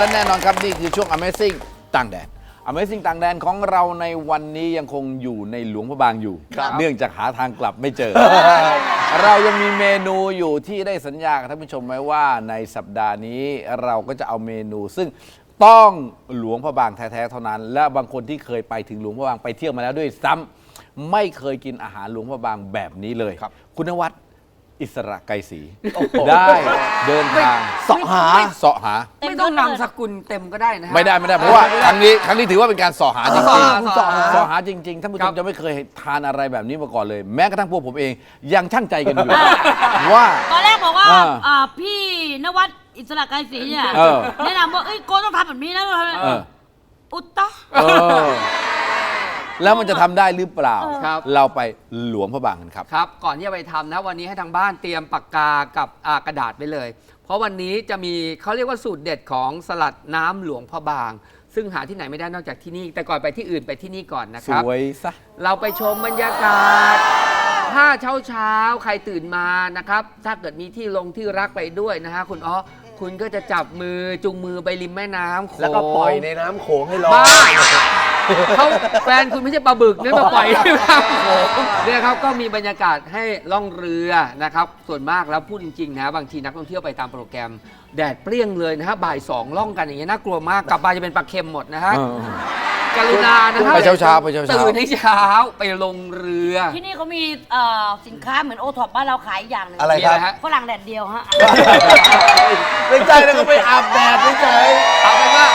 และแน่นอนครับ นี่คือช่วง Amazing ต่างแดน Amazing ต่างแดนของเราในวันนี้ยังคงอยู่ในหลวงพระบางอยู่ เนื่องจากหาทางกลับไม่เจอ เรายังมีเมนูอยู่ที่ได้สัญญากับท่านผู้ชมไว้ว่าในสัปดาห์นี้เราก็จะเอาเมนูซึ่งต้องหลวงพระบางแท้ๆเท่านั้น และบางคนที่เคยไปถึงหลวงพระบางไปเที่ยวมาแล้วด้วยซ้ำไม่เคยกินอาหารหลวงพระบางแบบนี้เลยครับคุณนวัด อิสระไกรศรีได้เดินทางเสาะหาเสาะหา ไม่ต้องนำสกุลเต็มก็ได้นะฮะ ไม่ได้ไม่ได้เพราะว่าครั้งนี้ครั้งนี้ถือว่าเป็นการสอหาจริงสอๆหาสอหาสอหาจริงๆท่านผู้ชครัมบจะไม่เคยทานอะไรแบบนี้มาก่อนเลย แม้กระทั่งพวกผมเองยังช่างใจกันอยู่ ว่า ตอนแรกบอกว่าอ่าอ่าพี่นวัดอิสระไกรศรีเนี่ยเออ แนะนำว่าเอ้ยโกต้องทำแบบนี้นะเอออุตตะเออ แล้วมันจะทำได้หรือเปล่า ครับ เราไปหลวงพระบางกันครับ ครับ ก่อนที่จะไปทำนะ วันนี้ให้ทางบ้านเตรียมปากกากับอ่ากระดาษไปเลย เพราะวันนี้จะมีเขาเรียกว่าสูตรเด็ดของสลัดน้ำหลวงพระบาง ซึ่งหาที่ไหนไม่ได้นอกจากที่นี่ แต่ก่อนไปที่อื่นไปที่นี่ก่อนนะสครับ วยซะ เราไปชมบรรยากาศ ถ้าเช้าเช้าๆใครตื่นมานะครับ ถ้าเกิดมีที่ลงที่รักไปด้วยนะฮะคุณอ๋อ คุณก็จะจับมือจุงมือไปริมแม่น้ำโขง แล้วก็ปล่อยในน้ำโขงให้ลอย บ้า เขาแฟนคุณไม่ใช่ปลาบึกนั่นมาปล่อยในน้ำโขงเนี่ยครับก็มีบรรยากาศให้ล่องเรือนะครับ ส่วนมากแล้วพูดจริงๆนะบางทีนักท่องเที่ยวไปตามโปรแกรม แดดเปรี้ยงเลยนะฮะบ่ายสองล่องกันอย่างเงี้ยน่ากลัวมากกลับมาจะเป็นปลาเค็มหมดนะฮะเออกรุณานะฮะไปเช้าๆไปเช้าๆ ตื่นให้เช้าไปลงเรือที่นี่เขามีเอ่อสินค้าเหมือนโอท็อปบ้านเราขายอีกอย่างหนึ่งอะไรมีครับ ฮะฝรั่งแดดเดียวฮะ ไม่ใช่แล้วก็ไปอาบแดดเฉยเอาเป็นว่า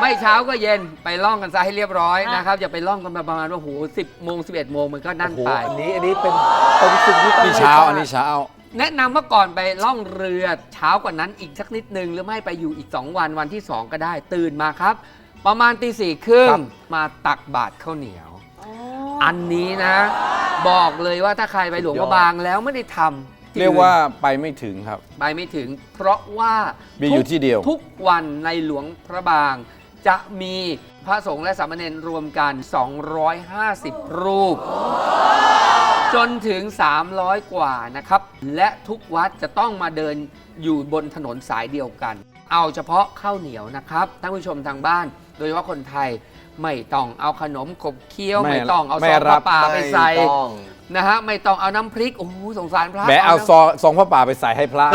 ไม่เช้าก็เย็นไปล่องกันซะให้เรียบร้อยอะนะครับ อย่าไปล่องกันมาประมาณว่าโหสิบโมงสิบเอ็ดโมงมันก็ๆนั่นโอ้โหไป อันนี้อันนี้เป็นเป็นสิ่งที่ต้อง นี่ไม่เช้าพลดอันนี้เช้า แนะนำว่าก่อนไปล่องเรือเช้ากว่านั้นอีกสักนิดนึง หรือไม่ไปอยู่อีก 2 วันวันที่ 2 ก็ได้ตื่นมาครับ ประมาณตีสี่ครึ่งมาตักบาตรข้าวเหนียว อันนี้นะ บอกเลยว่าถ้าใครไปหลวงพระบางแล้วไม่ได้ทำที่เรียกว่าไปไม่ถึงครับ ไปไม่ถึง เพราะว่ามีอยู่ที่เดียว ทุกวันในหลวงพระบางจะมี พระสงฆ์และสามเณรรวมกัน 250 รูป จนถึง 300 กว่านะครับ และทุกวัดจะต้องมาเดินอยู่บนถนนสายเดียวกัน เอาเฉพาะข้าวเหนียวนะครับท่านผู้ชมทางบ้าน โดยเฉพาะคนไทยไม่ต้องเอาขนมขบเคี้ยว ไม่ไม่ต้องเอาไม่ซองรัผ้าบป่าไปใส่ ไม่ต้อง นะฮะไม่ต้องเอาน้ำพริกโอ้โหสงสารพระแม้เอาน้ำซองซองพระป่าไปใส่ให้พระ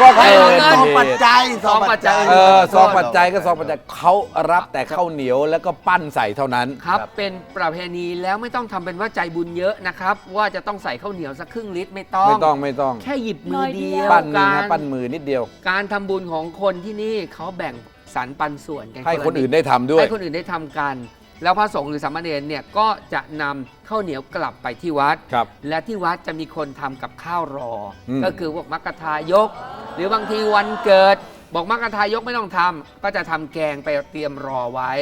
ก็ให้เอเอาอเงินซองปัจจัยซองปัจจัย เออซองปัจจัยก็ซองปัจจัยเขารับแต่ข้าวเหนียวแล้วก็ปั้นใส่เท่านั้น ครับ เป็นประเพณีแล้วไม่ต้องทำเป็นว่าใจบุญเยอะนะครับ ว่าจะต้องใส่ข้าวเหนียวสักครึ่งลิตรไม่ต้อง ไม่ต้องไม่ต้อง แค่หยิบมือเดียวปั้นมือการนะปั้นมือนิดเดียว การทำบุญของคนที่นี่เขาแบ่งสรรปันส่วนกันให้ละคนอื่นได้ทำด้วย ให้คนอื่นได้ทำกัน แล้วพระสงฆ์หรือสามเณรเนี่ยก็จะนำข้าวเหนียวกลับไปที่วัด ครับ และที่วัดจะมีคนทำกับข้าวรออม ก็คือพวกมักกะทายก หรือบางทีวันเกิด บอกมักกะทายกไม่ต้องทำก็จะทำแกงไปเตรียมรอไว้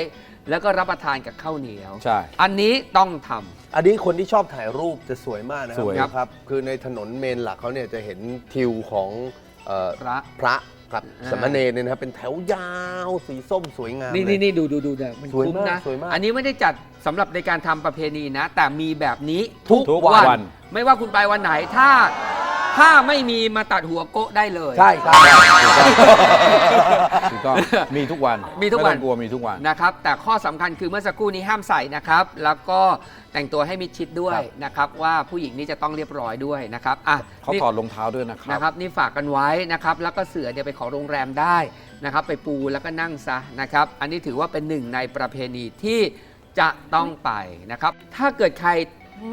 แล้วก็รับประทานกับข้าวเหนียว ใช่ อันนี้ต้องทำ อันนี้คนที่ชอบถ่ายรูปจะสวยมากนะคสวยรัครับ คือในถนนเมนหลักเขาเนี่ยจะเห็นทิวของ เอ่อพระ พระกับอ่า สามเณรเนี่ยนะครับเป็นแถวยาวสีส้มสวยงามนี่เลยนี่นี่ดูดูดูเนี่ยมันสวยคุ้มมากนะสวยมากอันนี้ไม่ได้จัดสำหรับในการทำประเพณีนะ แต่มีแบบนี้ทุกวัน ไม่ว่าคุณไปวันไหนถ้า ถ้าไม่มีมาตัดหัวโกะได้เลย ใช่ครับถูกต้องมีทุกวันมีทุกวัน ไต้องกลัวมีทุกวัน นะครับ แต่ข้อสำคัญคือเมื่อสักครู่นี้ห้ามใส่นะครับ แล้วก็แต่งตัวให้มิดชิดด้วยนะครับ ว่าผู้หญิงนี่จะต้องเรียบร้อยด้วยนะครับอะเขานี่ถอดรองเท้าด้วยนะครับนะครับ นี่ฝากกันไว้นะครับ แล้วก็เสือเดี๋ยวไปขอโรงแรมได้นะครับ ไปปูแล้วก็นั่งซะนะครับ อันนี้ถือว่าเป็นหนึ่งในประเพณีที่จะต้องไปนะครับ ถ้าเกิดใคร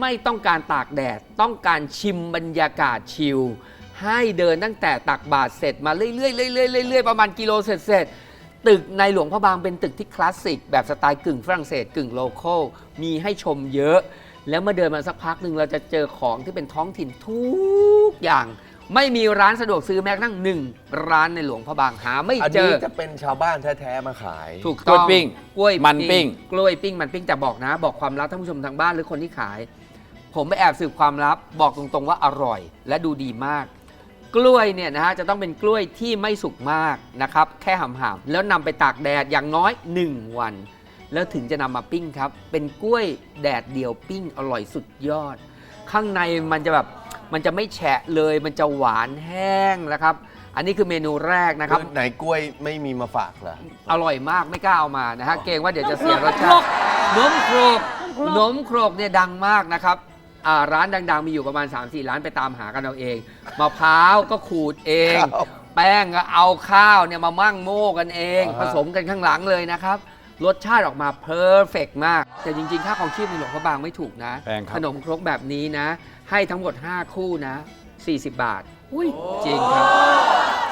ไม่ต้องการตากแดด ต้องการชิมบรรยากาศชิล ให้เดินตั้งแต่ตักบาทเสร็จมาเรื่อยๆเรื่อยๆเรื่อยๆประมาณกิโลเสร็จเสร็จตึกในหลวงพระบางเป็นตึกที่คลาสสิก แบบสไตล์กึ่งฝรั่งเศสกึ่งโลคอลมีให้ชมเยอะ แล้วเมื่อเดินมาสักพักหนึ่งเราจะเจอของที่เป็นท้องถิ่นทุกอย่าง ไม่มีร้านสะดวกซื้อแม้กระทั่งหนึ่งร้านในหลวงพระบางหาไม่อันเจนี้อ จะเป็นชาวบ้านแท้ๆมาขาย ถูกต้องกล้วยปิ้งกล้วยมันปิ้ง กล้วยปิ้ง มันปิ้งแต่บอกนะ บอกความลับท่านผู้ชมทางบ้านหรือคนที่ขาย ผมไปแอบสืบความลับ บอกตรงๆว่าอร่อย และดูดีมาก กล้วยเนี่ยนะฮะจะต้องเป็นกล้วยที่ไม่สุกมากนะครับ แค่หำๆแล้วนำไปตากแดดอย่างน้อย 1 วัน แล้วถึงจะนำมาปิ้งครับ เป็นกล้วยแดดเดียวปิ้งอร่อยสุดยอด ข้างในมันจะแบบ มันจะไม่แฉะเลยมันจะหวานแห้งนะครับ อันนี้คือเมนูแรกนะครับคือไหนกล้วยไม่มีมาฝากเหรอ อร่อยมากไม่กล้าเอามานะฮะเกรงว่าเดี๋ยวจะเสียรสชาตินมโครกนมโครกเนี่ยดังมากนะครับอ่าร้านดัง ๆ มีอยู่ประมาณ 3-4 ร้านไปตามหากันเอาเองมะพร้าวก็ขูดเอง ครับแป้งก็เอาข้าวเนี่ยมามั่งโม่กันเอง อ่าฮะ ผสมกันข้างหลังเลยนะครับ รสชาติออกมาเพอร์เฟกมาก แต่จริงๆ ค่าของชีพในหลวงพระบางไม่ถูกนะ แพงครับ ขนมครกแบบนี้นะ ให้ทั้งหมด 5 คู่นะ 40 บาท อุ้ยจริงครับ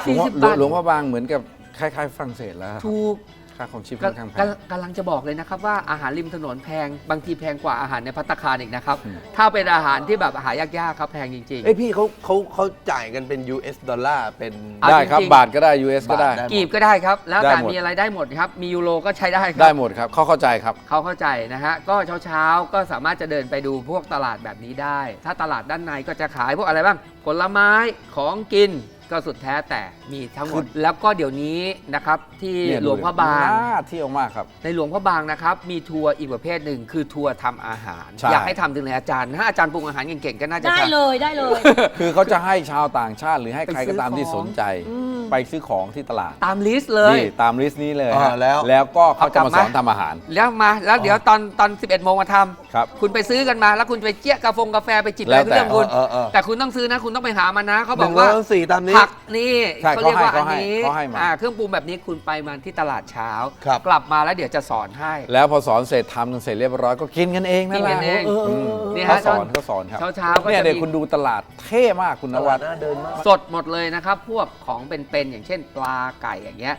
หลวงพ่อ40 บาทหลวงพ่อบางเหมือนกับคล้ายๆฝรั่งเศสแล้วครับ ถูก ค่าของชีพก็ค่อนข้างแพก็งกำลังจะบอกเลยนะครับว่าอาหารริมถนนแพงบางทีแพงกว่าอาหารในพัตตาคารอีกนะครับ อืม ถ้าเป็นอาหารที่แบบหายากๆครับแพงจริง เอ้ยพี่เขาเขาเขาจ่ายกันเป็น US ดอลลาร์เป็น เอาได้ครับจริงๆ บาทก็ได้ US ก็ได้ บาทได้ ๆ กีบก็ได้ครับ แล้วได้แต่หมด มีอะไรได้หมดครับ มียูโรก็ใช้ได้ครัได้หมดครับเขาเข้าใจครับ เขาเข้าใจนะฮะก็เช้าๆก็สามารถจะเดินไปดูพวกตลาดแบบนี้ได้ ถ้าตลาดด้านในก็จะขายพวกอะไรบ้างผลไม้ของกิน ก็สุดแท้แต่มีทั้งหมด แล้วก็เดี๋ยวนี้นะครับที่เนี่ยหลวงพระบาง น่าเที่ยวมากครับ ในหลวงพระบางนะครับ มีทัวร์อีกประเภทหนึ่งคือทัวร์ทำอาหาร ใช่ อยากให้ทำถึงไหนอาจารย์ ถ้าอาจารย์ปรุงอาหารเก่งๆก็น่าจะได้ทำ เลยได้เลย คือเขาจะให้ชาวต่างชาติหรือให้ไปใครก็ตามซื้อที่ของสนใจ อืม ไปซื้อของที่ตลาดตามลิสต์เลย นี่ตามลิสต์นี้เลยอ่าฮะแล้ว แล้วก็เขาจะมาเอากลัสบอนมาทำอาหาร แล้วมาแล้วเดี๋ยวตอนตอน 11 โมงมาทำครับคุณไปซื้อกันมา แล้วคุณไปเจี๊ยกาแฟกาแฟไปจิบแล้อะไรวแต่ เรื่องคุณเออเออ แต่คุณต้องซื้อนะ คุณต้องไปหามานะเขาหบอนึ่กงร้อว่ายสี่ตามนี้ผักนี่ใช่เขาเรียกว่าเขาอันให้นี้เขาให้มา อ่าเครื่องปรุงแบบนี้คุณไปมาที่ตลาดเช้า ครับ กลับมาแล้วเดี๋ยวจะสอนให้ แล้วพอสอนเสร็จทำกันเสร็จเรียบร้อยก็กินกันเองนั่นแหกิละนกันเองอืมนี่ฮะเขาสอนเขาสอนครับเช้าๆก็เนี่ยจะเดี๋ยวมีคุณดูตลาดเท่มากคุณนตวัลาดดน่าเดินมากสดหมดเลยนะครับ พวกของเป็นๆอย่างเช่นปลาไก่อย่างเงี้ย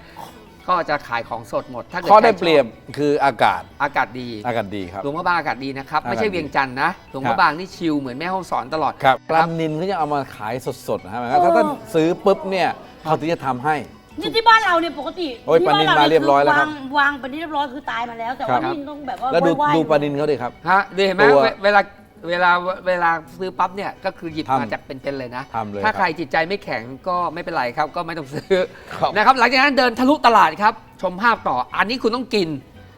ก็จะขายของสดหมด ถ้าเกิดข้อได้ใคชอบเปรียบคืออากาศอากาศดีอากาศดีครับ หลวงพระบางอากาศดีนะครับ ไม่ใช่อากาศดีเวียงจันทร์นะหลวงพระบางนี่ชิลเหมือนแม่ห้องสอนตลอดครับปคลารับนินเขาจะเอามาขายสดๆนะฮะถ้าท่านซื้อปุ๊บเนี่ยเขาถึงจะทำให้ นี่ที่บ้านเราเนี่ยปกติโอ้ยที่ปลานิลบ้มาเรียบร้อยแล้วครับ วางวางปลานิลเรียบร้อยคือตายมาแล้ว แต่ครัว่าบนี่ต้องแบบว่าแล้วดูไหว้ๆดูปลานินเขาดิครับ ฮะดูเห็นไหมตัว เวเวลา เวลาเวลาซื้อปั๊บเนี่ยก็คือหยิบทำมาจากเป็นๆเลยนะ ทำเลยถ้าครับใครจิตใจไม่แข็งก็ไม่เป็นไรครับ ก็ไม่ต้องซื้อครับ นะครับ หลังจากนั้นเดินทะลุตลาดครับ ชมภาพต่อ อันนี้คุณต้องกิน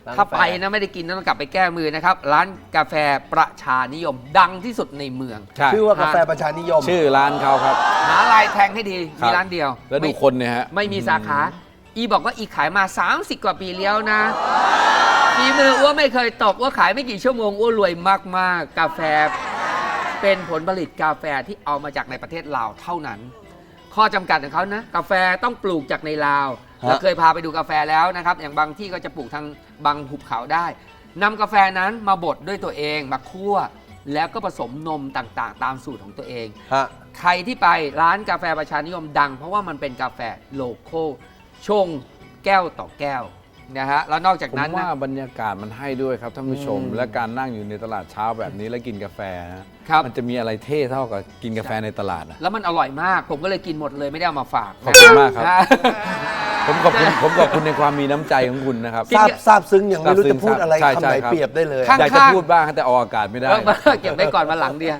ร้านถ้ากาแฟไปนะไม่ได้กินต้องกลับไปแก้มือนะครับ ร้านกาแฟประชานิยมดังที่สุดในเมือง ใช่ชื่อว่ากาแฟประชานิยม ชื่อร้านเขาครับ หาลายแทงให้ดีครัมีบ ร้านเดียว แล้วดูไม่คนเนี่ยฮะ ไม่มีสาขา อีบอกว่าอีขายมา 30 กว่าปีแล้วนะ ฝีมืออ้วไม่เคยตกอ้วขายไม่กี่ชั่วโมงอ้วรวยมาก ๆ กาแฟ เป็นผลผลิตกาแฟที่เอามาจากในประเทศลาวเท่านั้น ข้อจำกัดของเขานะ กาแฟต้องปลูกจากในลาวฮะ เราเคยพาไปดูกาแฟแล้วนะครับ อย่างบางที่ก็จะปลูกทางบางหุบเขาได้นำกาแฟนั้นมาบดด้วยตัวเองมาคั่ว แล้วก็ผสมนมต่างๆ ตามสูตรของตัวเอง ฮะ ใครที่ไปร้านกาแฟประชานิยมดัง เพราะว่ามันเป็นกาแฟโลโก้ชงแก้วต่อแก้ว นะฮะแล้วนอกจากผมนั้นว่านะบรรยากาศมันให้ด้วยครับท่านผู้ชมอืมและการนั่งอยู่ในตลาดเช้าแบบนี้แล้วกินกาแฟนะครับ มันจะมีอะไรเท่เท่ากับกินกาแฟในตลาดนะแล้วมันอร่อยมาก ผมก็เลยกินหมดเลยไม่ได้เอามาฝากขอบคุณมากครับนะผมขอบคุณผมขอบคุณในความมีน้ำใจของคุณนะครับกินทราบทราบซึ้งอย่างไม่รู้ทราบซึ้จะงพูดอะไรใช่คำใช่ไหนครับ เปรียบได้เลย ข้างอยากจะพูดบ้างแต่ออกอากาศไม่ได้เออเก็บไว้ก่อนมาหลังเดียว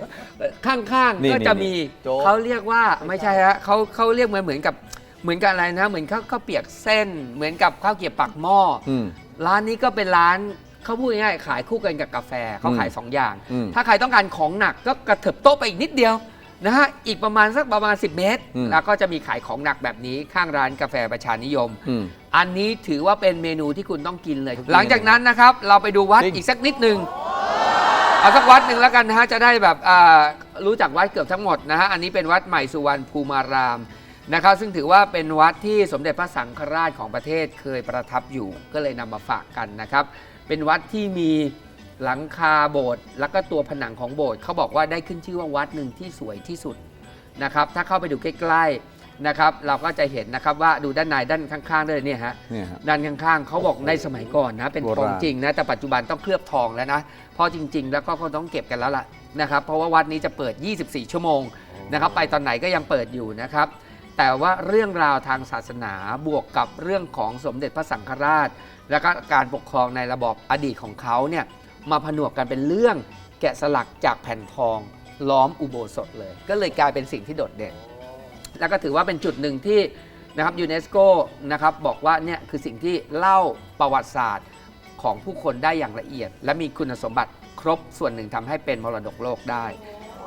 ข้างนี่ๆก็จะมีโจ๊กเขาเรียกว่าไม่ใช่ฮะเขาเขาเรียกเหมือนเหมือนกับ เหมือนกับอะไรนะ เหมือนข้าวข้าวเปียกเส้น เหมือนกับข้าวเกรี๊ยวปักหม้อออืม ร้านนี้ก็เป็นร้านเขาพูดง่ายๆขายคู่กันกับกาแฟเขาขาย2อย่าง อืมถ้าใครต้องการของหนักก็กระเถิบโต๊ะไปอีกนิดเดียวนะฮะอีกประมาณสักประมาณ 10 เมตร อืม แล้วก็จะมีขายของหนักแบบนี้ข้างร้านกาแฟประชานิยม อืม อันนี้ถือว่าเป็นเมนูที่คุณต้องกินเลย หลังจากนั้นนะครับ เราไปดูวัดจริง อีกสักนิดหนึ่งเอาสักวัดหนึ่งแล้วกันนะฮะ จะได้แบบอ่ารู้จักวัดเกือบทั้งหมดนะฮะ อันนี้เป็นวัดใหม่สุวรรณภูมาราม นะครับซึ่งถือว่าเป็นวัดที่สมเด็จพระสังฆราชของประเทศเคยประทับอยู่ก็เลยนำมาฝากกันนะครับ เป็นวัดที่มีหลังคาโบสถ์แล้วก็ตัวผนังของโบสถ์เขาบอกว่าได้ขึ้นชื่อว่าวัดหนึ่งที่สวยที่สุดนะครับ ถ้าเข้าไปดูใกล้ๆนะครับ เราก็จะเห็นนะครับว่าดูด้านในด้านข้างๆด้วยเนี่ยฮะเนี่ยครับด้านข้างๆเขาบอกในสมัยก่อนนะเป็นโบราณทองจริงนะแต่ปัจจุบันต้องเคลือบทองแล้วนะเพราะจริง ๆ แล้วก็คงต้องเก็บกันแล้วล่ะนะครับ เพราะว่าวัดนี้จะเปิด 24 ชั่วโมงนะครับ ไปตอนไหนก็ยังเปิดอยู่นะครับ แต่ว่าเรื่องราวทางศาสนาบวกกับเรื่องของสมเด็จพระสังฆราช แล้วก็การปกครองในระบอบอดีตของเขาเนี่ยมาผนวกกันเป็นเรื่องแกะสลักจากแผ่นทองล้อมอุโบสถเลย ก็เลยกลายเป็นสิ่งที่โดดเด่น แล้วก็ถือว่าเป็นจุดหนึ่งที่นะครับยูเนสโกนะครับบอกว่าเนี่ยคือสิ่งที่เล่าประวัติศาสตร์ของผู้คนได้อย่างละเอียด และมีคุณสมบัติครบส่วนหนึ่งทำให้เป็นมรดกโลกได้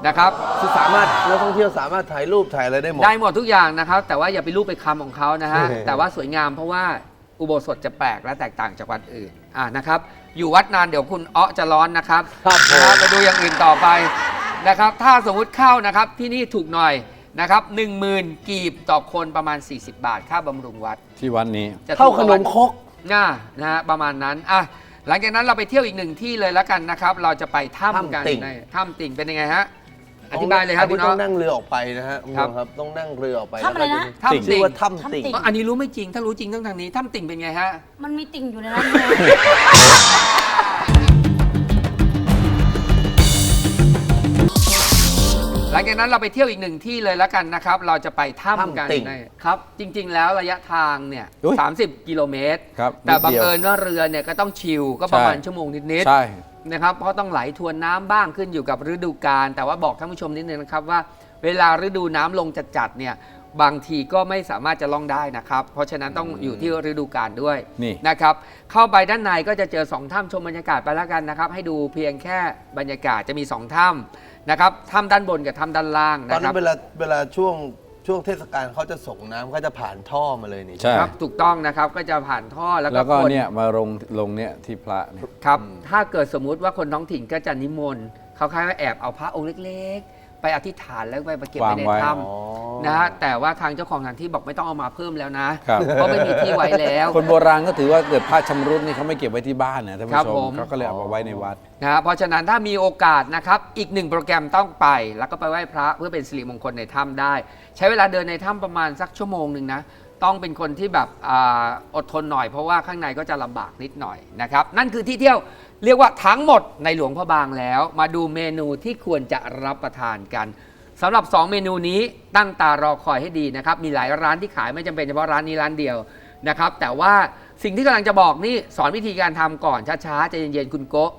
นะครับ คือสามารถนักท่องเที่ยวสามารถถ่ายรูปถ่ายอะไรได้หมด ได้หมดทุกอย่างนะครับ แต่ว่าอย่าไปรูปไปคำของเขานะฮะเฮ้ยแต่ว่าสวยงามเพราะว่าอุโบสถจะแปลกและแตกต่างจากวัดอื่นอ่านะครับ อยู่วัดนานเดี๋ยวคุณอ้อจะร้อนนะครับครับผม นะครับไปดูอย่างอื่นต่อไปนะครับ ถ้าสมมุติเข้านะครับที่นี่ถูกหน่อยนะครับหนึ่งหมื่นกีบต่อคนประมาณ 40 บาท ค่าบำรุงวัดที่วันนี้ จะถูก เท่าขนมกว่ควัดรก น่านะฮะประมาณนั้นอะหลังจากนั้นเราไปเที่ยวอีกหนึ่งที่เลยแล้วกันนะครับ เราจะไปถ้ำกันถ้ำติ่ง ในถ้ำติ่งเป็นยังไงฮะ อธิบายเลยครับอันคุนี้ณต้อ้อองนั่งเรือออกไปนะฮะคุณผู้ชมครับต้องนั่งเรือออกไปถ้ำอะไรนะ ถ้ำชื่ติ่องว่าถ้ำถ้ำติ่ติ่งงอันนี้รู้ไม่จริง ถ้ารู้จริงต้องทางนี้ถ้ำติ่งเป็นไงฮะ มันมีติ่งอยู่ในนั้นเลย หลังจากนั้นเราไปเที่ยวอีกหนึ่งที่เลยแล้วกันนะครับ เราจะไปถ้ำกันถ้ำติ่งในครับ จริง ๆ แล้วระยะทางเนี่ยอุ๊ย30กิโลเมตร ครับแต่บังนิดดียวเอิญว่าเรือเนี่ยก็ต้องชิลก็ประมาณใช่ ชั่วโมงนิดใช่ๆนะครับเพราะต้องไหลทวนน้ำบ้างขึ้นอยู่กับฤดูกาลแต่ว่าบอกท่านผู้ชมนิดนึงนะครับว่า เวลาฤดูน้ำลงจัดๆเนี่ย บางทีก็ไม่สามารถจะล่องได้นะครับ เพราะฉะนั้นต้องอยู่ที่ฤดูกาลด้วยนี่ นะครับ เข้าไปด้านในก็จะเจอ 2 ถ้ำชมบรรยากาศไปแล้วกันนะครับ ให้ดูเพียงแค่บรรยากาศจะมี 2 ถ้ำนะครับ ถ้ำด้านบนกับถ้ำด้านล่างตอนนะคนั้รับนเวลาเวลาช่วงช่วงเทศกาลเขาจะส่งน้ำเขาจะผ่านท่อมาเลยนี่ใช่ ครับ ถูกต้องนะครับ ก็จะผ่านท่อแล้วก็แล้วก็คน เนี่ยมาลงลงเนี่ยที่พระเนี่ย ครับ ถ้าเกิดสมมุติว่าคนท้องถิ่นก็จะนิมนต์เขาคล้ายว่าแอบเอาพระองค์เล็กๆ ไปอธิษฐานแล้วไปเก็บไว้ในวางไว้ถ้อ๋อำนะฮะแต่ว่าทางเจ้าของสถานที่บอกไม่ต้องเอามาเพิ่มแล้วนะครับเพราะไม่มีที่ไว้แล้ว คนโบราณก็ถือว่าเกิดพระชำรุดนี่เขาไม่เก็บไว้ที่บ้านนะท่านครัผู้บชผมมเขาก็เลยเอามาไว้ในวัดนะฮะเพราะฉะนั้นถ้ามีโอกาสนะครับอีกหนึ่งโปรแกรมต้องไป แล้วก็ไปไหว้พระเพื่อเป็นสิริมงคลในถ้ำได้ ใช้เวลาเดินในถ้ำประมาณสักชั่วโมงหนึ่งนะต้องเป็นคนที่แบบอาอดทนหน่อยเพราะว่าข้างในก็จะลำบากนิดหน่อยนะครับ นั่นคือที่เที่ยว เรียกว่าทั้งหมดในหลวงพระบางแล้ว มาดูเมนูที่ควรจะรับประทานกันสำหรับ 2 เมนูนี้ตั้งตารอคอยให้ดีนะครับ มีหลายร้านที่ขายไม่จำเป็นเฉพาะร้านนี้ร้านเดียวนะครับ แต่ว่าสิ่งที่กำลังจะบอกนี่สอนวิธีการทำก่อนช้าๆใจเย็นๆคุณโกะ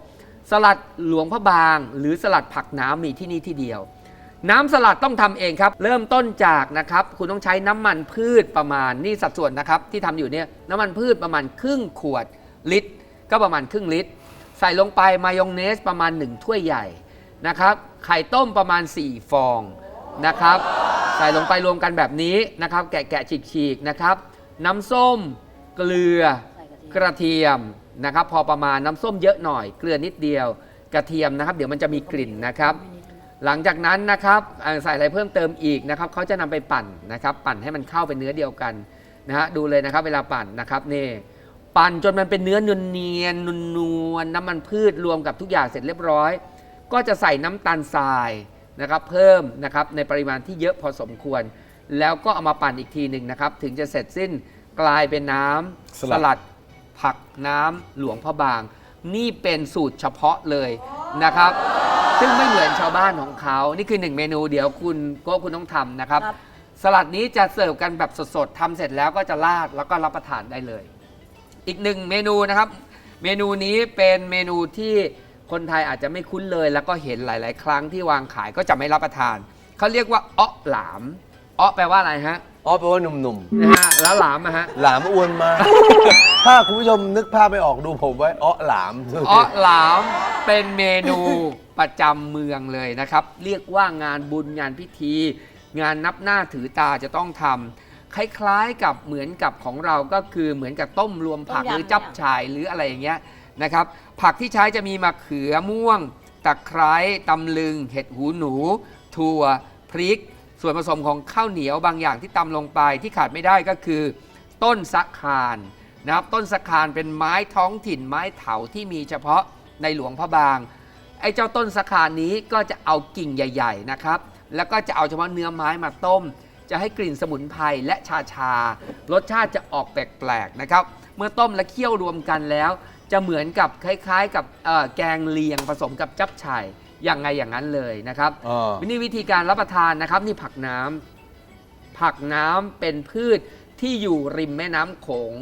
สลัดหลวงพระบาง หรือสลัดผักน้ำมีที่นี่ที่เดียว น้ำสลัดต้องทำเองครับ เริ่มต้นจากนะครับ คุณต้องใช้น้ำมันพืชประมาณนี่สัดส่วนนะครับ ที่ทำอยู่เนี่ยน้ำมันพืชประมาณครึ่งขวดลิตร ก็ประมาณครึ่งลิตร ส่ลงไปมายองเนสประมาณ 1 ถ้วยใหญ่นะครับไข่ต้มประมาณ 4 ฟองนะครับ ใส่ลงไปรวมกันแบบนี้นะครับ แกะแกะฉีกๆนะครับ น้ำส้มเกลือกระเทียมนะครับ พอประมาณน้ำส้มเยอะหน่อย เกลือนิดเดียวกระเทียมนะครับ เดี๋ยวมันจะมีกลิ่นนะครับ หลังจากนั้นนะครับใส่อะไรเพิ่มเติมอีกนะครับเขาจะนำไปปั่นนะครับ ปั่นให้มันเข้าเป็นเนื้อเดียวกันนะฮะดูเลยนะครับ เวลาปั่นนะครับนี่ ปั่นจนมันเป็นเนื้อเนียนๆนวลๆน้ำมันพืชรวมกับทุกอย่างเสร็จเรียบร้อย ก็จะใส่น้ำตาลทรายนะครับ เพิ่มนะครับในปริมาณที่เยอะพอสมควร แล้วก็เอามาปั่นอีกทีหนึ่งนะครับ ถึงจะเสร็จสิ้นกลายเป็นน้ำสลัด ลัดผักน้ำหลวงพ่อบาง นี่เป็นสูตรเฉพาะเลยนะครับ ซึ่งไม่เหมือนชาวบ้านของเขา นี่คือหนึ่งเมนูเดี๋ยวคุณโก็คุณต้องทำนะครับ ครับ สลัดนี้จะเสิร์ฟกันแบบสดๆทำเสร็จแล้วก็จะราดแล้วก็รับประทานได้เลย อีกหนึ่งเมนูนะครับ เมนูนี้เป็นเมนูที่คนไทยอาจจะไม่คุ้นเลย แล้วก็เห็นหลาย ๆ ครั้งที่วางขายก็จะไม่รับประทาน เขาเรียกว่าอ้อหลามอ้อแปลว่าอะไรฮะอ๋อแปลว่าหนุ่มนะฮะแล้วหลามอะฮะๆ หลามอ้วนมาก ถ้าคุณผู้ชมนึกภาพไม่ออกดูผมไว้อ๋อหลาม อ้อหลามเป็นเมนูประจำเมืองเลยนะครับ เรียกว่างานบุญงานพิธี งานนับหน้าถือตาจะต้องทำ คล้ายๆกับเหมือนกับของเราก็คือเหมือนกับต้มรวมผักต้มยำ หรือจับฉ่ายหรืออะไรอย่างเงี้ยนะครับผักที่ใช้จะมีมะเขือม่วง ตะไคร้ตำลึง เห็ดหูหนู ถั่วพริก ส่วนผสมของข้าวเหนียวบางอย่างที่ตำลงไปที่ขาดไม่ได้ก็คือ ต้นสะคานนะครับต้นสะคานเป็นไม้ท้องถิ่นไม้เถาที่มีเฉพาะในหลวงพระบาง ไอ้เจ้าต้นสะคานนี้ก็จะเอากิ่งใหญ่ ๆนะครับ แล้วก็จะเอาเฉพาะเนื้อไม้มาต้ม จะให้กลิ่นสมุนไพรและชาชารสชาติจะออกแปลกๆนะครับ เมื่อต้มและเคี่ยวรวมกันแล้ว จะเหมือนกับคล้ายๆ กับเอ่อแกงเลียงผสมกับจับฉ่ายอย่างไงอย่างนั้นเลยนะครับอ่านี่วิธีการรับประทานนะครับนี่ผักน้ำผักน้ำเป็นพืชที่อยู่ริมแม่น้ำโขง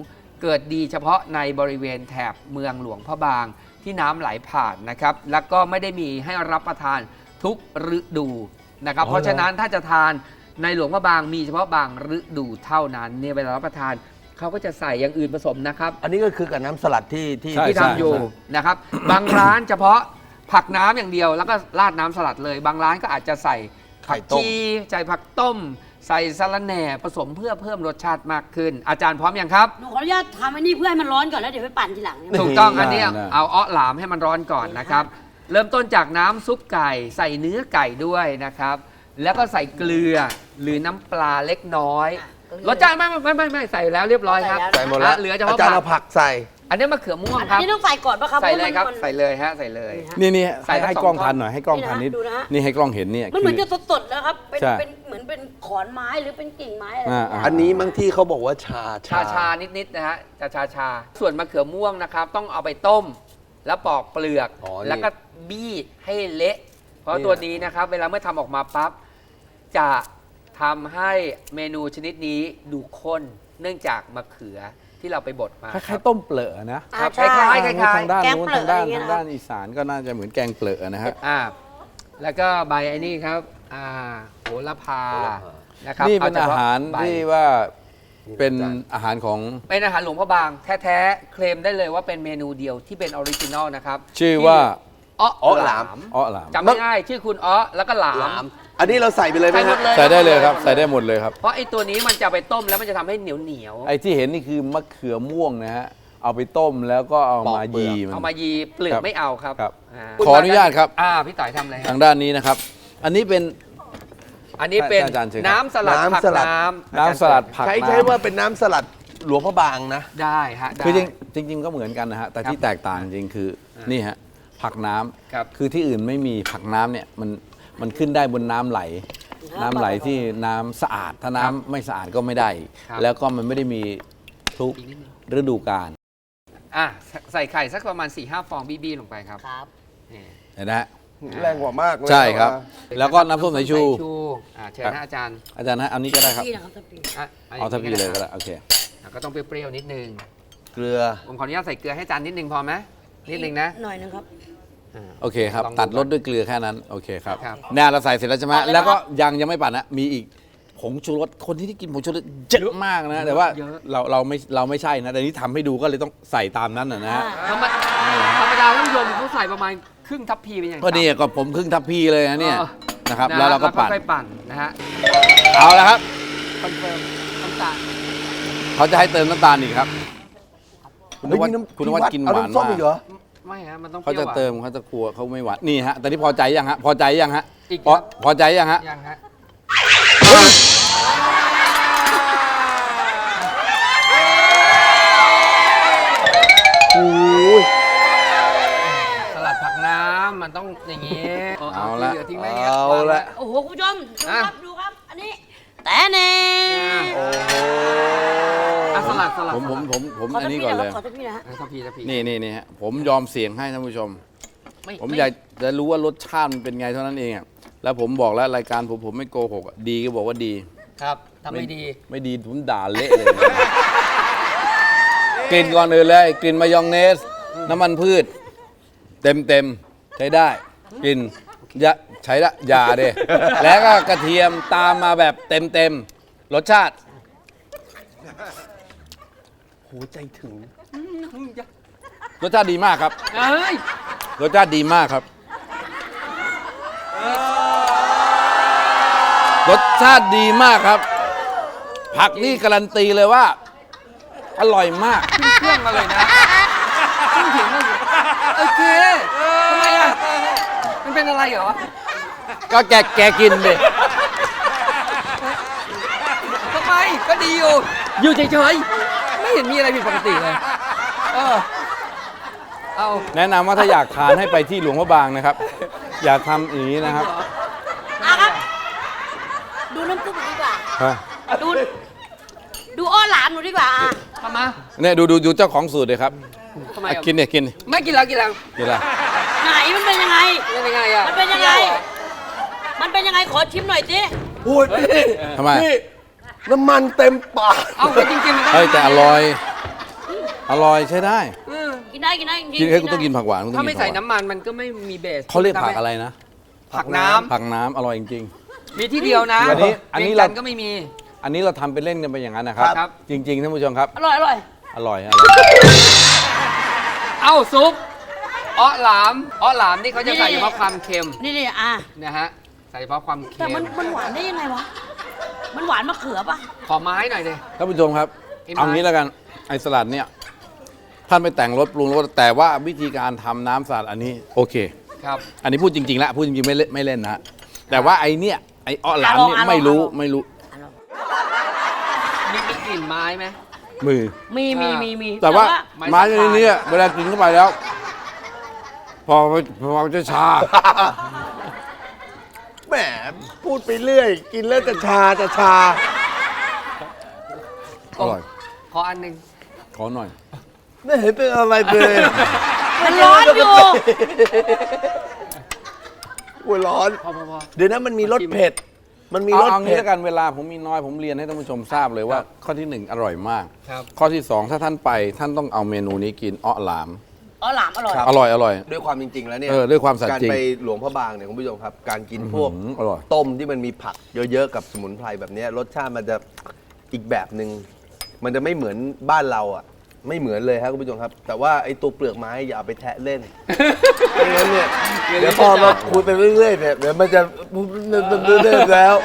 เกิดดีเฉพาะในบริเวณแถบเมืองหลวงพระบางที่น้ำไหลผ่านนะครับ แล้วก็ไม่ได้มีให้รับประทานทุกฤดูนะครับอ๋อเพราะฉะนั้นถ้าจะทาน ในหลวงพระบางมีเฉพาะบางฤดูเท่านั้นเนี่ยเวลารับประทานเขาก็จะใส่อย่างอื่นผสมนะครับอันนี้ก็คือกับน้ำสลัดที่ที่ ใช่ ที่ทำอยู่นะครับ บางร้านเฉพาะผักน้ำอย่างเดียว แล้วก็ราดน้ำสลัดเลย บางร้านก็อาจจะใส่ไข่ผักต้มชีใส่ผักต้ม ใส่สะระแหน่ผสมเพื่อเพิ่มรสชาติมากขึ้น อาจารย์พร้อมยังครับ หนูขออนุญาตทำอันนี้เพื่อให้มันร้อนก่อนแล้วเดี๋ยวไปปั่นทีหลังถูกต้องอันเนี้ยได้เอาอ้อหลามให้มันร้อนก่อนนะครับ เริ่มต้นจากน้ำซุปไก่ใส่เนื้อไก่ด้วยนะครับ แล้วก็ใส่เกลือหรือน้ำปลาเล็กน้อยรสชาติไม่ไม่ไม่ไม่ไม่ใส่แล้วเรียบร้อยครับใส่หมดแล้วอะเหลือเฉอาพาะจารย์ผัเอากผักใส่ อันนี้มะเขือม่วงอันครับ นี้ต้องใส่ก่อนปะครับใส่เลยครับ พาะมันใส่เลยฮะ ใส่เลย นี่นี่ใส่ให้ทั้งให้สองกล้องท่อน ทันหน่อยให้กล้องทันนิดดูนะฮะ นี่ให้กล้องเห็นเนี่ยมันเหมือนคื จะสดๆนะครับ เป็นใช่ เป็นเหมือนเป็นขอนไม้หรือเป็นกิ่งไม้อะไรอ่าอ่าอันนี้บางที่เขาบอกว่าชาชาชานิดๆนะฮะชาชาชาส่วนมะเขือม่วงนะครับ ต้องเอาไปต้ม แล้วปอกเปลือก อ๋อนี่ แล้วก็บี้ให้เละ เพราะนี่ตัวนี้นะครับ เวลาเมื่อทำออกมาปั๊บจะทำให้เมนูชนิดนี้ดูข้น เนื่องจากมะเขือที่เราไปบดมาคคล้ารัยบ ๆต้มเปลือกนะอ่าครับใช่ คล้ายๆทางด้านแกงนู้นเปลือกทางด้านอะไรเงี้ทายงนะด้านอีสานก็น่าจะเหมือนแกงเปลือกนะฮะ อ่าแล้วก็ใบไอ้นี่ครับอ่าโหระพานะครับนี่เป็นฉอาพะหารใบที่ว่าเป็นอาหารของ เป็นอาหารหลวงพ่อบาง แท้ ๆ เคลมได้เลยว่าเป็นเมนูเดียวที่เป็นออริจินอลนะครับชื่อว่า อ้ออ้อหลาม อ้อหลามจำไม่ง่ายชื่อคุณอ้อแล้วก็หลาหลาม ม อันนี้เราใส่ไปเลยไหมใส่หมฮะดเลยใส่ได้เลยครับ ใส่ได้หมดเลยครับ เพราะไอ้ตัวนี้มันจะไปต้มแล้วมันจะทำให้เหนียวเหนียวๆไอ้ที่เห็นนี่คือมะเขือม่วงนะฮะ เอาไปต้มแล้วก็เอาปอกมาเปลืยีอกมัน เอามายีเปลือกครับไม่เอาครับครับาขออนุญาตครับ อ่าพี่ต่อยทำอะไรครัทาบงด้านนี้นะครับ อันนี้เป็น อันนี้เป็นอาจารย์เชิญครับ น้ำสลัดผักน้ำสลัด น้ำน้ำสลัดผักใช้น้ำใช้ว่าเป็นน้ำสลัดหลวงพระบางนะ ได้ฮะได้ คือจริงจริง ๆ ก็เหมือนกันนะฮะ แต่ที่แตกต่างจริงคือนี่ฮะ ผักน้ำครับคือที่อื่นไม่มีผักน้ำเนี่ยมันมันขึ้นได้บนน้ำไหล น้ำไหลที่น้ำสะอาด ถ้าน้ำไม่สะอาดก็ไม่ได้ ครับ แล้วก็มันไม่ได้มีทุกอีกนิดนึงฤดูกาลอะใส่ไข่สักประมาณ4ี่ห้าฟองบี้ๆลงไปครับครับนี่เห็นไหมฮะแรงกว่ามากเลยใช่ครับว่าแล้วก็น้ำส้มสายชู อ่าเชิญครันะบอาจารย์อาจารย์ฮะเอานี้ก็ได้ครับ พี่นะครับพี่อะเอาทัพพีเลยก็ได้ได้โอเค อะก็ต้องเปรี้ยวๆนิดนึงเกลือผมขออนุญาตใส่เกลือให้อาจารย์นิดนึงพอไหม นิดนึงนะ หน่อยนึงครับอ่าโอเคครับ ลองดูตัดรสด้วยเกลือแค่นั้น โอเคครับครับเนี่ยเราใส่เสร็จแล้วใช่ไหมตัดเลยแล้วก็ครับยังยังไม่ปั่นนะมีอีกผงชูรสคนที่ที่กินผงชูรสเยอะมากนะ แต่ว่าเยอะเราเราไม่เราไม่ใช่นะแต่นี้ทำให้ดูก็เลยต้องใส่ตามนั้นนะนะฮะ ธรรมดาธรรมดาท่านผู้ชมเขาใส่ประมาณครึ่งทัพพีเป็นอย่างก็นี่ต่ำก็ผมครึ่งทัพพีเลยนะเนี่ยเออนะครับนะแล้วเราก็ปั่นค่อยๆปั่นนะฮะเอาละครับ คอนเฟิร์มน้ำตาลเขาจะให้เติมน้ำตาลอีกครับ คุณนเฮ้ยวัดมีน้ำคุณนวัดกินหเอาวานน้ำส้มมาอีกกเหรอ ไม่ฮะมันต้องเปเขารี้ยวจะหวานเติมเขาจะกลัวเขาไม่หวานนี่ฮะแต่นี่พอใจยังฮะพอใจยังฮะอีกพอครับพอใจยังฮะยังฮะโอ้ย สลัดผักน้ำมันต้องอย่างนี้เอาละที่หลืทิ้งไว้ย่งงี้ยเอาวงไว้ละโอ้โหคุณผู้ชมดูอะครับ ดูครับ อันนี้แต่แน่โอ้โหอะส ลัดสลัดผมผมผมผมขออันทัพนี้พี่ก่อนนะคเลรับยขอทัพพี่นะฮะทัพพีทัพพีนี่นี่นี่ฮะผมยอมเสี่ยงให้ท่านผู้ชมไผมอยากจะรู้ว่ารสชาติมันเป็นไงเท่านั้นเองอะแล้วผมบอกแล้วรายการผมผมไม่โกหกอะดีก็บอกว่าดี ครับทำไม่ดี ไม่ดีผมด่าเละเลย กลิ่นก่อนอื่นเลยกลิ่นมายองเนส น้ำมันพืช เต็มเต็มๆใช้ได้กลิ่นยะใช้ละอยาเด้ แล้วก็กระเทียมตามมาแบบเต็มเต็มๆรสชาติโหใจถึงรสชาติดีมากครับเอ้ยรสชาติดีมากครับ รสชาติดีมากครับ ผักนี่การันตีเลยว่า อร่อยมากขึ้นเครื่องมาเลยนะขึ้นเถียงมาเลยโอเคทำไมอะมันเป็นอะไรเหรอก็แกแกกินเลยทำไมก็ดีอยู่อยู่เฉยๆไม่ เห็นมีอะไรผิดปกติเลย เออ เอา แนะนำว่าถ้าอยากทานให้ไปที่หลวงพระบางนะครับ อยากทำอย่างนี้นะครับอะครับ ดูน้ำซุปหนูดีกว่า ฮะดู ดูอ้อหลามหนูดีกว่าอะทำมาเนี่ยดูดูดูเจ้าของสูตรเลยครับทำไมอะอะกินเนี่ยกินไม่กินแล้วกินแล้วกินอะไรไหนมันเป็นยังไง เป็นยังไงอะมันเป็นยังไง มันเป็นยังไงขอชิมหน่อยสิโอ้ยพี่ทำไมพี่ น้ำมันเต็มปากเอาแต่จริงๆมันก็เฮ้ยแต่อร่อย อร่อยใช้ได้ เออกินได้กินได้จริงกินให้กูต้องกินผักหวานกูต้ถ้าองไม่กินผัใส่กหวานน้ำมันมันก็ไม่มีเบสเขาเรียกผักอะไรนะ ผักน้ำผักน้ำอร่อยจริงมีที่เดียวนะอันนี้อันนี้วียงจัเราทก็ไม่มี ๆ อันนี้เราทำเป็นเล่นกันไปอย่างนั้นนะครับ ครับ จริงๆท่านผู้ชมครับ อร่อยอร่อยอร่อยอร่อยเอ้าซุปอ้อหลามอ้อหลามนี่เขาจะใส่เฉพาะความเค็มนี่นี่อะนะฮะใส่เฉพาะความเค็แต่มมันมันหวานได้ยังไงวะ มันหวานมะเขือปะขอไม้หน่อยเลยท่านผู้ชมครับ ไอ้ไม้ เอางี้แล้วกันไอ้สลัดเนี่ยท่านไปแต่งรสปรุงรสแต่ว่าวิธีการทำน้ำสลัดอันนี้โอเค ครับ อันนี้พูดจริงๆแล้วพูดจริงๆไม่เล่นไม่เล่นนะแต่ว่าไอ้เนี่ยไอ้อ้อหลามเนี่ยไม่รู้ไม่รู้มีมีกลิ่นไม้ไหม มือ มีมีมีมีแต่ว่าไม้ไม้สะพานชนิดเนี้ยเวลากินเข้าไปแล้ว พอพอจะชา แหมพูดไปเรื่อย กินแล้วจะชาจะชา อร่อย ขออันหนึ่งขอหน่อย ไม่เห็นเป็นอะไรเลยมันร้อนอยู่ หัวร้อน พอพอพอ เดี๋ยวนะมันมีรสเผ็ด มันมีเอารสเอางี้เผ็ด แล้วกันเวลาผมมีน้อยผมเรียนให้ท่านผู้ชมทราบเลยว่า ข้อที่หนึ่งอร่อยมาก ครับ ข้อที่สองถ้าท่านไปท่านต้องเอาเมนูนี้กินอ้อหลาม อ๋อหลามอร่อย ครับ อร่อยอร่อย ด้วยความจริง ๆ แล้วเนี่ยเออด้วยความสัตย์การจริงไปหลวงพระบางเนี่ยคุณผู้ชมครับ การกินพวกอื้อหืออร่อย ต้มที่มันมีผักเยอะๆกับสมุนไพรแบบเนี้ยรสชาติมันจะอีกแบบหนึ่งมันจะไม่เหมือนบ้านเราอะ ไม่เหมือนเลยครับคุณผู้ชมครับ แต่ว่าไอ้ตัวเปลือกไม้อย่าเอาไปแทะเล่นไม่งั้นเนี่ยเดี๋ยวพอมาคุยไปเรื่อยๆเนี่ยเดี๋ยวมันจะเรื่อยๆแล้ว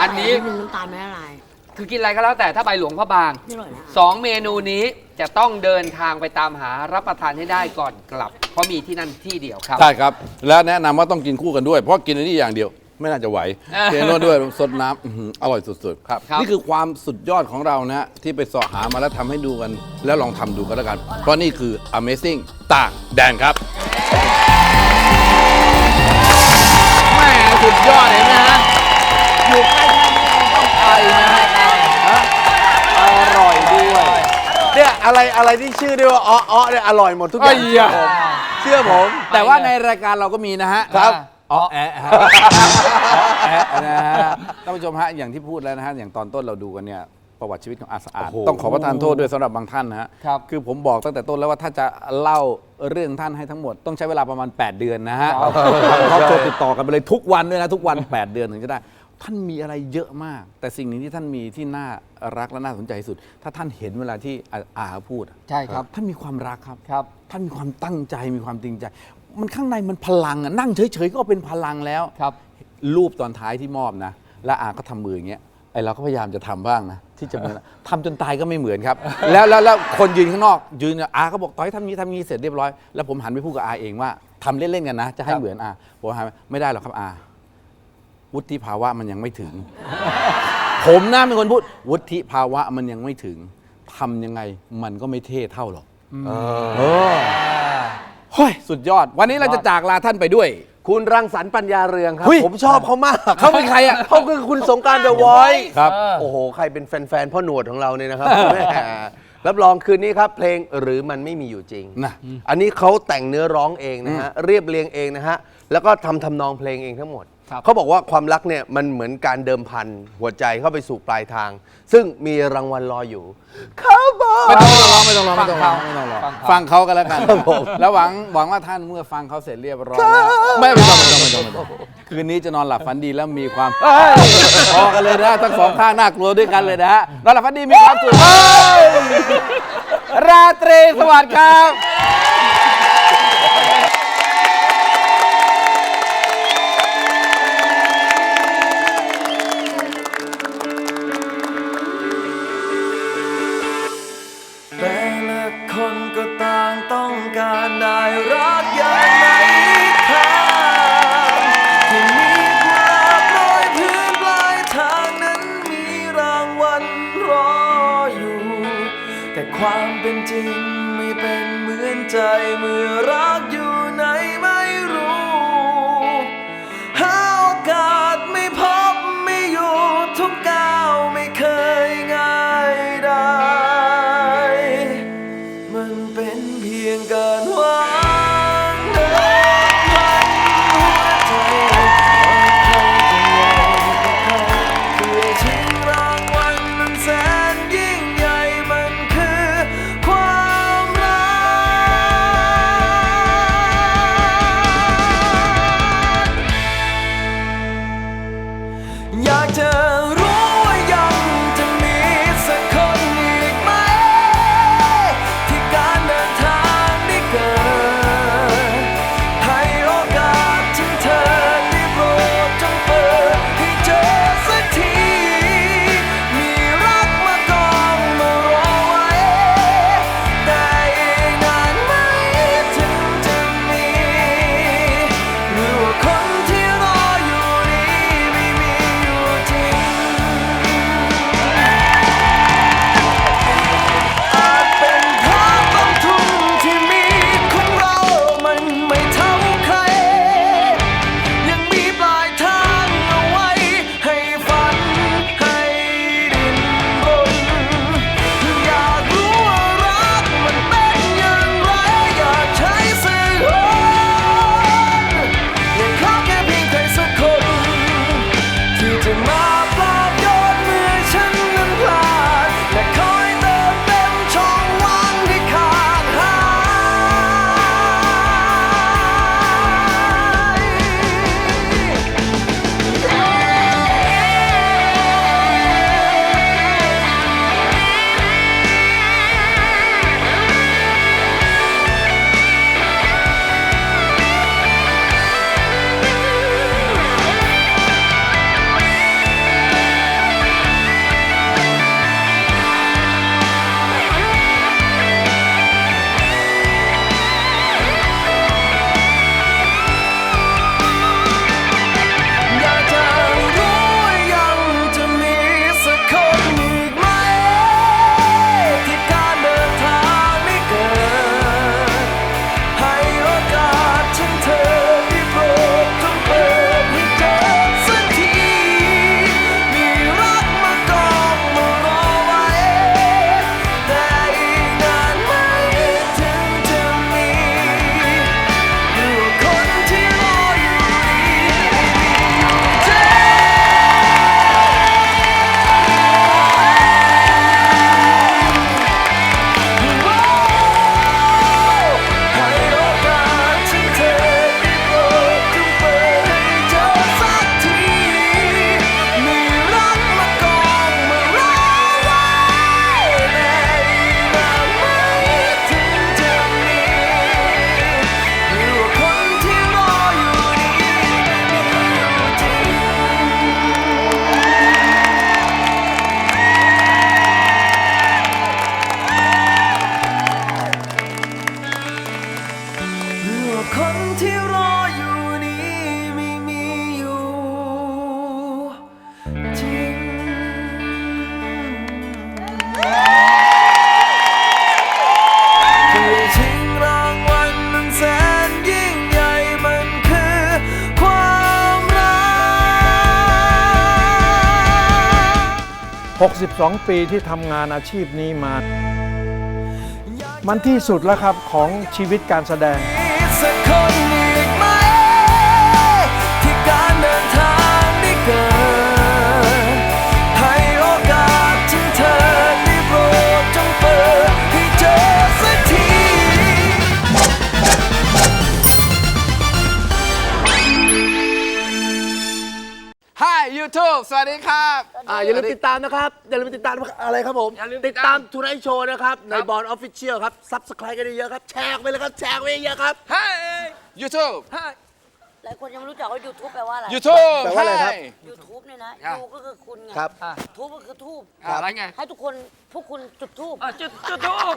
อันนี้ นิดนึงน้ำตาลไม่ละลายคือกินอะไรก็แล้วแต่ถ้าไปหลวงพระบางนี่อร่อยนะสองเมนูนี้ จะต้องเดินทางไปตามหารับประทานให้ได้ก่อนกลับ เพราะมีที่นั่นที่เดียวครับ ใช่ครับ และแนะนำว่าต้องกินคู่กันด้วย เพราะกินอันนี้อย่างเดียว ไม่น่าจะไหวอ่าเทโน่ด้วยสดน้ำอื้อหืออร่อยสุดๆครับนี่คือความสุดยอดของเรานะฮะที่ไปเสาะหามาแล้วทำให้ดูกัน แล้วลองทำดูกันแล้วกัน เพราะนี่คือ Amazing ต่างแดนครับแอะไรอะไรที่ชื่อด้วยว่าอ้ออ้อเนี่ยอร่อยหมดทุกอย่างไอ้ยะเชื่อผม แต่ว่าในรายการเราก็มีนะฮะครับ อ๋อแอะฮะอ๋อแอะนะฮะท่านผู้ชมฮะอย่างที่พูดแล้วนะฮะอย่างตอนต้นเราดูกันเนี่ยประวัติชีวิตของอาสะอาดโอ้โหต้องขอประทานโทษด้วยสำหรับบางท่านนะฮะครับ คือผมบอกตั้งแต่ต้นแล้วว่าถ้าจะเล่าเรื่องท่านให้ทั้งหมด ต้องใช้เวลาประมาณ 8 เดือนนะฮะครอบครัวติดต่อกันไปเลยทุกวันด้วยนะทุกวัน 8 เดือนถึงจะได้ ท่านมีอะไรเยอะมาก แต่สิ่งหนึ่งที่ท่านมีที่น่ารักและน่าสนใจที่สุด ถ้าท่านเห็นเวลาที่อาอาพูดอะใช่ครับ ท่านมีความรักครับ ครับ ท่านมีความตั้งใจมีความจริงใจ มันข้างในมันพลังอะนั่งเฉยๆ ก็เป็นพลังแล้ว ครับ รูปตอนท้ายที่มอบนะ แล้วอาก็ทำมืออย่างเงี้ยไอเราก็พยายามจะทำบ้างนะ ที่จะเหมือน ทำจนตายก็ไม่เหมือนครับ แล้วแล้วแล้วคนยืนข้างนอก ยืนอาก็บอกต่อยทำนี้ทำนี้เสร็จเรียบร้อยแล้วผมหันไปพูดกับอาเองว่าทำเล่นๆกันนะ จะให้ครับเหมือนอาผมหันไปไม่ได้หรอกครับอา วุฒิภาวะมันยังไม่ถึง ผมนะเป็นคนพูด วุฒิภาวะมันยังไม่ถึงทำยังไงมันก็ไม่เท่เท่าหรอกเออเฮ้ยสุดยอด วันนี้เราจะจากลาท่านไปด้วย คุณรังสรรค์ปัญญาเรืองครับเฮ้ย ผมชอบเขามากเขาเป็นใครอะเขาคือคุณสงกรารเดอะวอยครับ โอ้โห ใครเป็นแฟนๆพ่อหนวดของเราเนี่ยนะครับแม่รับรองคืนนี้ครับ เพลงหรือมันไม่มีอยู่จริงนะอันนี้เขาแต่งเนื้อร้องเองนะฮะเรียบเรียงเองนะฮะแล้วก็ทำทำนองเพลงเองทั้งหมด ครับเขาบอกว่าความรักเนี่ยมันเหมือนการเดิมพันหัวใจเข้าไปสู่ปลายทาง ซึ่งมีรางวัลรออยู่เขาบอก ไม่ต้องร้องไม่ต้องร้องไม่ต้องร้องไม่ต้องร้องฟังเขาฟังเขากันแล้วกันแล้วหวังหวังว่าท่านเมื่อฟังเขาเสร็จเรียบร้อยแล้วไม่ไม่ต้องไม่ต้องไม่ต้องไม่ต้องคืนนี้จะนอนหลับฝันดีแล้วมีความพอกันเลยนะทั้งสองข้างน่ากลัวด้วยกันเลยนะฮะนอนหลับฝันดีมีความสุขเฮ้ยราตรีสวัสดิ์ครับ 62 ปีที่ทำงานอาชีพนี้มา มันที่สุดแล้วครับของชีวิตการแสดง YouTube สวัสดีครับ อ่าอย่าลืมติดตามนะครับ อย่าลืมติดตามอะไรครับผม อย่าลืมติดตามทูไนท์โชว์นะครับ ในบอลออฟฟิเชียลครับซับสไครต์กันเยอะๆครับ แชร์ไปเลยครับ แชร์ไปเยอะๆครับ Hi YouTube หลายคนยังไม่รู้จักว่า YouTube แปลว่าอะไร YouTube แปลว่าอะไรครับ Hi YouTube เนี่ยนะอะยูก็คือคุณไงครับ ทูบก็คือทูบอะไรไง ให้ทุกคนพวกคุณจุดทูบ อะจุดจุดทูบ